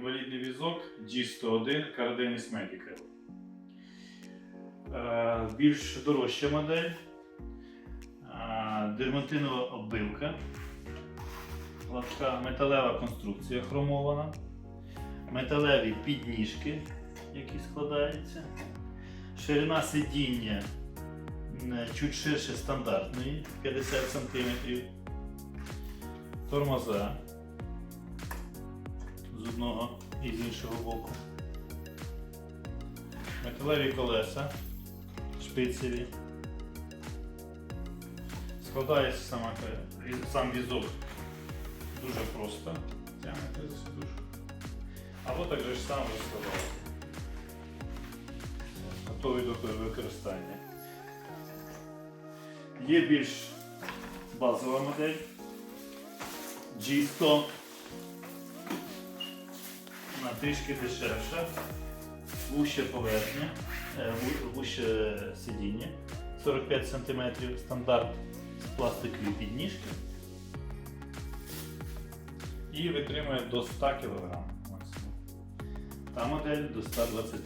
інвалідний візок G101 Cardenis Medical. Е, Більш дорожча модель. Е, Дерматинова оббивка. Латка, металева конструкція хромована. Металеві підніжки, які складаються. Ширина сидіння чуть ширше стандартної 50 см. Тормоза одного і з іншого боку. Металеві колеса, шпицеві. Складається сама, сам візок дуже просто. Тягнете за сидушку. Або так же ж сам розкладаєте. Готовий до використання. Є більш базова модель G100 вона трішки дешевша, вуще поверхня, е, вуще сидіння, 45 см стандарт з пластикові підніжки і витримує до 100 кг максимум. Та модель до 120 кг.